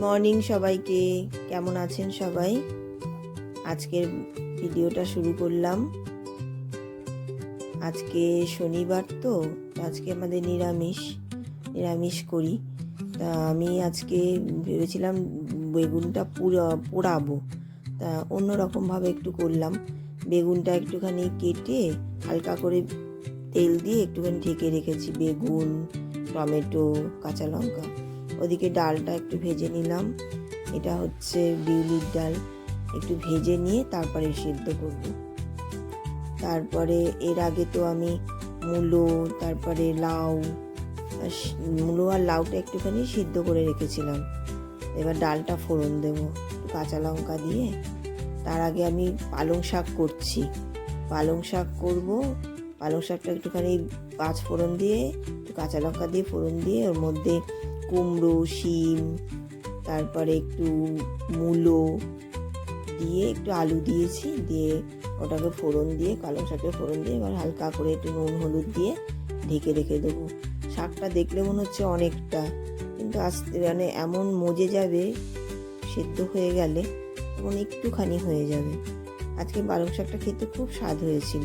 Morning সবাইকে, কেমন আছেন সবাই? আজকের ভিডিওটা শুরু করলাম। আজকে শনিবার তো, আজকে আমাদের নিরামিষ নিরামিষ করি। তা আমি আজকে ভেবেছিলাম বেগুনটা পুরো, পোড়াবো। তা অন্য রকমভাবে একটু করলাম। বেগুনটা একটুখানি কেটে হালকা করে তেল দিয়ে একটুখানি ঢেকে রেখেছি। বেগুন, টমেটো, কাঁচা লঙ্কা। ওদিকে ডালটা একটু ভেজে নিলাম। এটা হচ্ছে বিউলির ডাল। একটু ভেজে নিয়ে তারপরে সিদ্ধ করব। তারপরে এর আগে তো আমি মূলো, তারপরে লাউ মূলো আর লাউটা একটুখানি সিদ্ধ করে রেখেছিলাম। এবার ডালটা ফোড়ন দেব কাঁচা লঙ্কা দিয়ে। তার আগে আমি পালং শাক করছি। পালং শাক করব। পালং শাকটা একটুখানি পাঁচ ফোড়ন দিয়ে কাঁচা লঙ্কা দিয়ে ফোড়ন দিয়ে, ওর মধ্যে কুমড়ো, শিম, তারপরে একটু মূলো দিয়ে একটু আলু দিয়েছি, দিয়ে ওটাকে ফোড়ন দিয়ে, কালো শাকের ফোড়ন দিয়ে এবার হালকা করে একটু নুন, হলুদ দিয়ে ঢেকে রেখে দেবো। শাকটা দেখলে মনে হচ্ছে অনেকটা, কিন্তু আস্তে মানে এমন মজে যাবে, সেদ্ধ হয়ে গেলে তখন একটুখানি হয়ে যাবে। আজকে পালং শাকটা খেতে খুব স্বাদ হয়েছিল।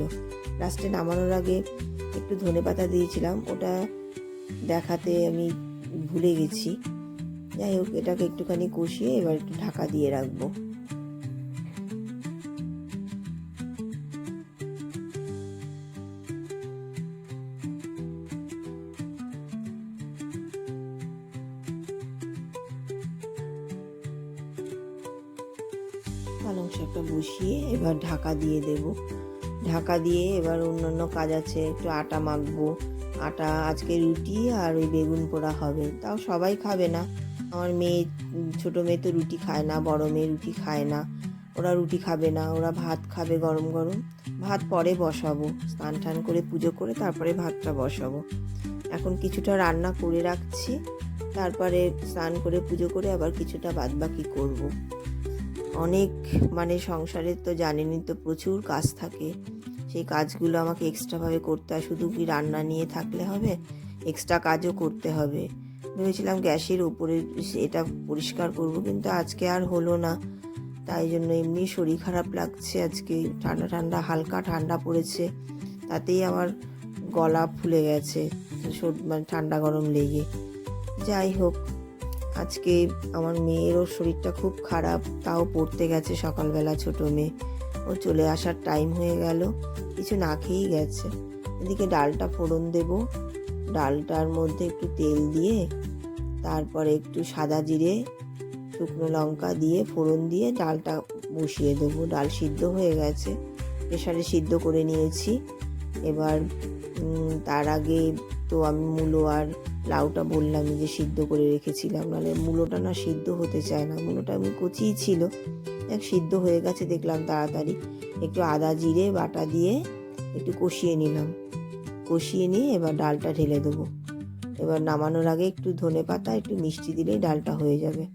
লাস্টে নামানোর আগে একটু ধনে পাতা দিয়েছিলাম, ওটা দেখাতে আমি ভুলে গেছি। যাই হোক, এটাকে একটুখানি কষিয়ে এবার একটু ঢাকা দিয়ে রাখব। পালং শাকটা বসিয়ে এবার ঢাকা দিয়ে দেব। ঢাকা দিয়ে এবার অন্যান্য কাজ আছে। একটু আটা মাখবো। আটা, আজকে রুটি আর ওই বেগুন পোড়া হবে। তাও সবাই খাবে না। আমার মেয়ে, ছোটো মেয়ে তো রুটি খায় না, বড় মেয়ে রুটি খায় না। ওরা রুটি খাবে না, ওরা ভাত খাবে গরম গরম। ভাত পরে বসাবো। স্নান টান করে পুজো করে তারপরে ভাতটা বসাবো। এখন কিছুটা রান্না করে রাখছি। তারপরে স্নান করে পুজো করে আবার কিছুটা বাদবাকি করব। অনেক মানে সংসারের তো জানেনই তো প্রচুর কাজ থাকে। সেই কাজগুলো আমাকে এক্সট্রাভাবে করতে হয়। শুধু কি রান্না নিয়ে থাকলে হবে? এক্সট্রা কাজও করতে হবে। ভেবেছিলাম গ্যাসের উপরে এটা পরিষ্কার করব, কিন্তু আজকে আর হলো না। তাই জন্য এমনি শরীর খারাপ লাগছে আজকে। ঠান্ডা ঠান্ডা, হালকা ঠান্ডা পড়েছে। তাতেই আমার গলা ফুলে গেছে। মানে ঠান্ডা গরম লেগে। যাই হোক, আজকে আমার মেয়েরও শরীরটা খুব খারাপ। তাও পড়তে গেছে সকালবেলা ছোটো মেয়ে। ও চলে আসার টাইম হয়ে গেল। কিছু না খেয়েই গেছে। এদিকে ডালটা ফোড়ন দেব। ডালটার মধ্যে একটু তেল দিয়ে, তারপরে একটু সাদা জিরে, শুকনো লঙ্কা দিয়ে ফোড়ন দিয়ে ডালটা বসিয়ে দেবো। ডাল সিদ্ধ হয়ে গেছে। প্রেশারে সিদ্ধ করে নিয়েছি। এবার তার আগে তো আমি মূলো আর লাউটা বললাম যে সিদ্ধ করে রেখেছিলাম। নাহলে মূলোটা না সিদ্ধ হতে চায় না। মূলোটা আমি কচিই ছিল। এক সিদ্ধ হয়ে গেছে, দেখলাম তাড়াতাড়ি। একটু আদা জিরে, বাটা দিয়ে একটু কষিয়ে নিলাম। কষিয়ে নিয়ে এবার ডালটা ঢেলে দেবো। এবার নামানোর আগে একটু ধনে পাতা, একটু মিষ্টি দিলেই ডালটা হয়ে যাবে।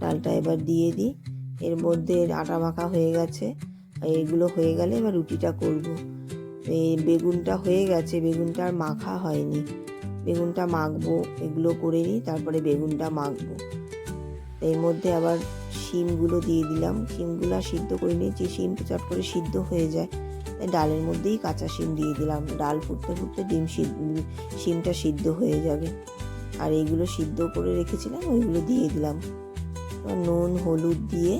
ডালটা এবার দিয়ে দিই। এর মধ্যে আটা মাখা হয়ে গেছে। আর এগুলো হয়ে গেলে এবার রুটিটা করব। এই বেগুনটা হয়ে গেছে, বেগুনটা আর মাখা হয়নি। বেগুনটা মাখবো, এগুলো করে নিই, তারপরে বেগুনটা মাখবো। এর মধ্যে আবার শিমগুলো দিয়ে দিলাম। শিমগুলো সিদ্ধ করে নিয়েছি শিম চট করে সিদ্ধ হয়ে যায়, তাই ডালের মধ্যেই কাঁচা শিম দিয়ে দিলাম। ডাল ফুটতে ফুটতে ডিম শিমটা সিদ্ধ হয়ে যাবে। আর এইগুলো সিদ্ধ করে রেখেছিলাম, ওইগুলো দিয়ে দিলাম। নুন, হলুদ দিয়ে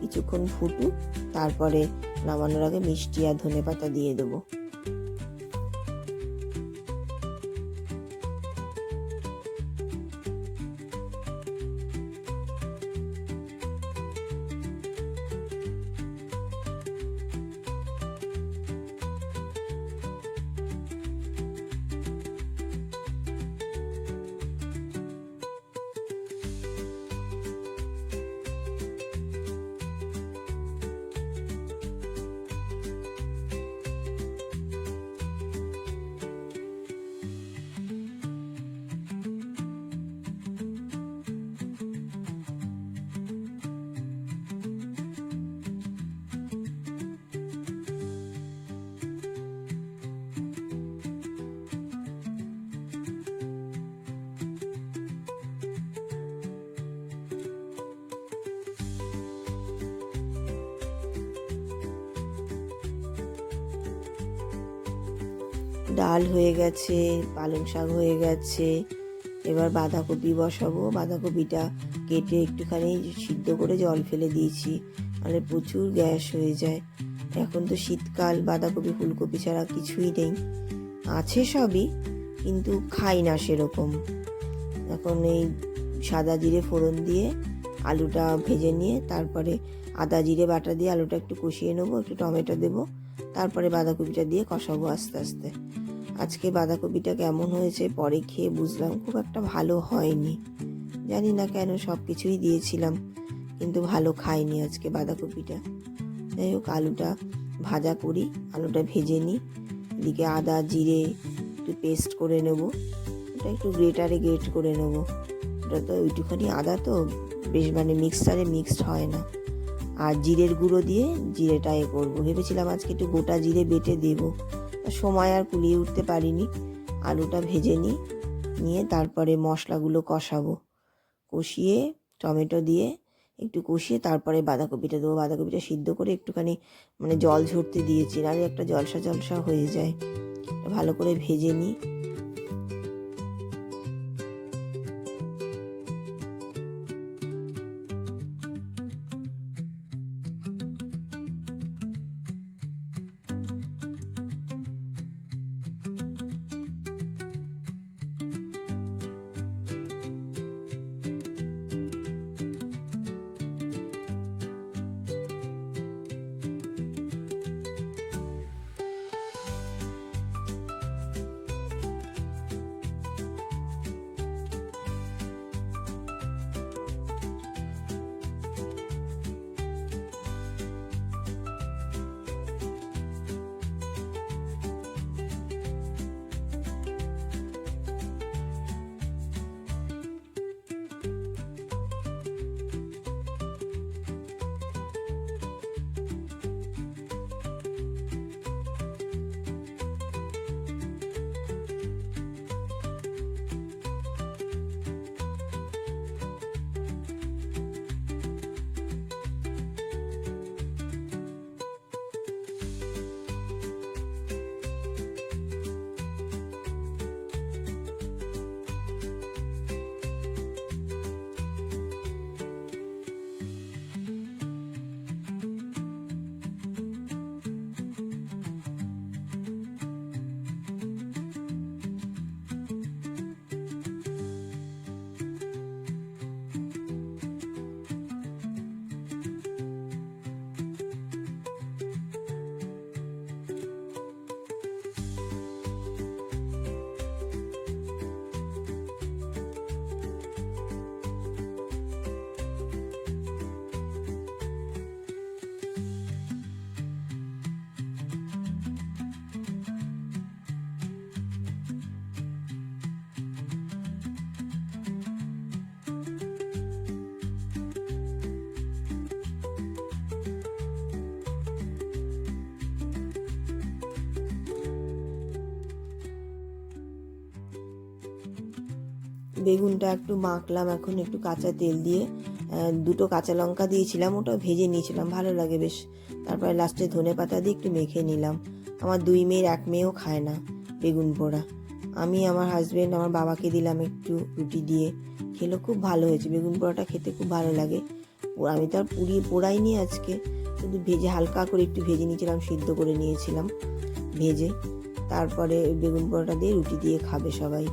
কিছুক্ষণ ফুটুক, তারপরে নামানোর আগে মিষ্টি আর ধনে পাতা দিয়ে দেবো। ডাল হয়ে গেছে, পালং শাক হয়ে গেছে, এবার বাঁধাকপি বসাবো। বাঁধাকপিটা কেটে একটুখানি সিদ্ধ করে জল ফেলে দিয়েছি মানে প্রচুর গ্যাস হয়ে যায়। এখন তো শীতকাল, বাঁধাকপি, ফুলকপি ছাড়া কিছুই নেই। আছে সবই, কিন্তু খাই না সেরকম। এখন এই সাদা জিরে ফোড়ন দিয়ে আলুটা ভেজে নিয়ে তারপরে আদা জিরে বাটা দিয়ে আলুটা একটু কষিয়ে নেব, একটু টমেটো দেবো, তারপরে বাঁধাকপিটা দিয়ে কষাবো আস্তে আস্তে। আজকে বাঁধাকপিটা কেমন হয়েছে পরে খেয়ে বুঝলাম খুব একটা ভালো হয়নি। জানি না কেন সব কিছুই দিয়েছিলাম, কিন্তু ভালো খাইনি আজকে বাঁধাকপিটা। যাই হোক, আলুটা ভাজা করি, আলুটা ভেজে নিই। এদিকে আদা, জিরে একটু পেস্ট করে নেব। ওটা একটু গ্রেটারে গ্রেট করে নেব। ওটা তো ওইটুখানি আদা তো, বেশ মানে মিক্সারে মিক্সড হয় না। আর জিরের গুঁড়ো দিয়ে জিরেটা এ করব। ভেবেছিলাম আজকে একটু গোটা জিরে বেটে দেবো। সময় আর কুলিয়ে উঠতে পারিনি। আলুটা ভেজে নিই, নিয়ে তারপরে মশলাগুলো কষাবো। কষিয়ে টমেটো দিয়ে একটু কষিয়ে তারপরে বাঁধাকপিটা দেবো। বাঁধাকপিটা সিদ্ধ করে একটুখানি মানে জল ঝরতে দিয়েছি নাহলে একটা জলসা জলসা হয়ে যায়। ভালো করে ভেজে নিই। বেগুনটা একটু মাখলাম, এখন একটু কাঁচা তেল দিয়ে দুটো কাঁচা লঙ্কা দিয়েছিলাম, ওটা ভেজে নিয়েছিলাম, ভালো লাগে বেশ। তারপরে লাস্টে ধনে পাতা দিয়ে একটু মেখে নিলাম। আমার দুই মেয়ের এক মেয়েও খায় না বেগুন পোড়া। আমি, আমার হাজবেন্ড আমার বাবাকে দিলাম একটু রুটি দিয়ে। খেলো, খুব ভালো হয়েছে, বেগুন পোড়াটা খেতে খুব ভালো লাগে। আমি তো আর পুড়িয়ে পোড়াইনি আজকে, শুধু ভেজে হালকা করে একটু ভেজে নিয়েছিলাম, সিদ্ধ করে নিয়েছিলাম, ভেজে। তারপরে বেগুন পোড়াটা দিয়ে রুটি দিয়ে খাবে সবাই।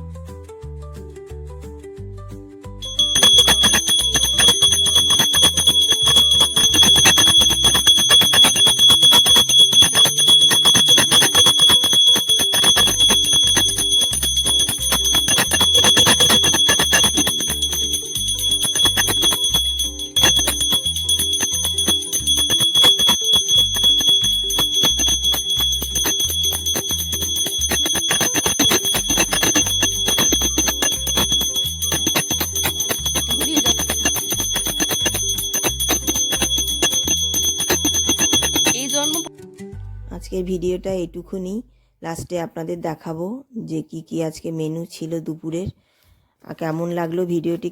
আজকের ভিডিওটা এটুকুনি। লাস্টে আপনাদের দেখাবো যে কি কি আজকে মেনু ছিল দুপুরের। কেমন লাগল ভিডিওটি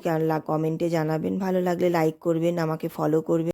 কমেন্টে জানাবেন। ভালো লাগলে লাইক করবেন, আমাকে ফলো করবেন।